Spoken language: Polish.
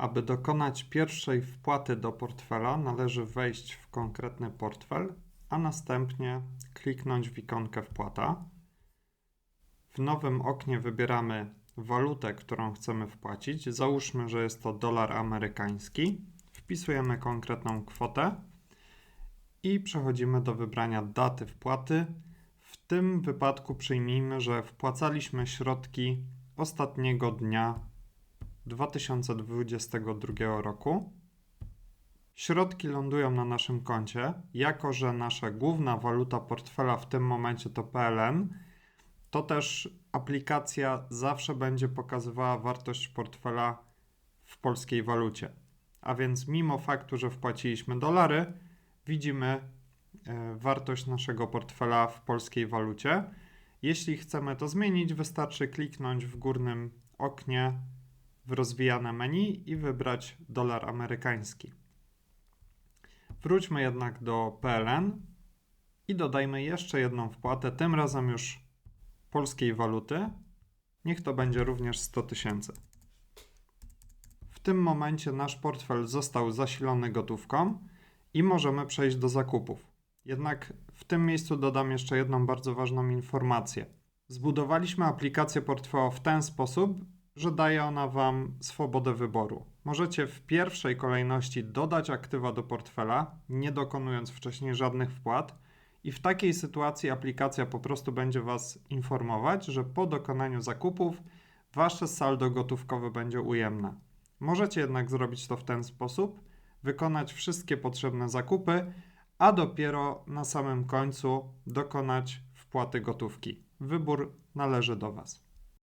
Aby dokonać pierwszej wpłaty do portfela, należy wejść w konkretny portfel, a następnie kliknąć w ikonkę wpłata. W nowym oknie wybieramy walutę, którą chcemy wpłacić. Załóżmy, że jest to dolar amerykański. Wpisujemy konkretną kwotę i przechodzimy do wybrania daty wpłaty. W tym wypadku przyjmijmy, że wpłacaliśmy środki ostatniego dnia 2022 roku. Środki lądują na naszym koncie. Jako, że nasza główna waluta portfela w tym momencie to PLN, to też aplikacja zawsze będzie pokazywała wartość portfela w polskiej walucie. A więc mimo faktu, że wpłaciliśmy dolary, widzimy e, wartość naszego portfela w polskiej walucie. Jeśli chcemy to zmienić, wystarczy kliknąć w górnym oknie w rozwijane menu i wybrać dolar amerykański. Wróćmy jednak do PLN i dodajmy jeszcze jedną wpłatę, tym razem już polskiej waluty. Niech to będzie również 100 tysięcy. W tym momencie nasz portfel został zasilony gotówką i możemy przejść do zakupów. Jednak w tym miejscu dodam jeszcze jedną bardzo ważną informację. Zbudowaliśmy aplikację portfela w ten sposób, że daje ona Wam swobodę wyboru. Możecie w pierwszej kolejności dodać aktywa do portfela, nie dokonując wcześniej żadnych wpłat, i w takiej sytuacji aplikacja po prostu będzie Was informować, że po dokonaniu zakupów Wasze saldo gotówkowe będzie ujemne. Możecie jednak zrobić to w ten sposób, wykonać wszystkie potrzebne zakupy, a dopiero na samym końcu dokonać wpłaty gotówki. Wybór należy do Was.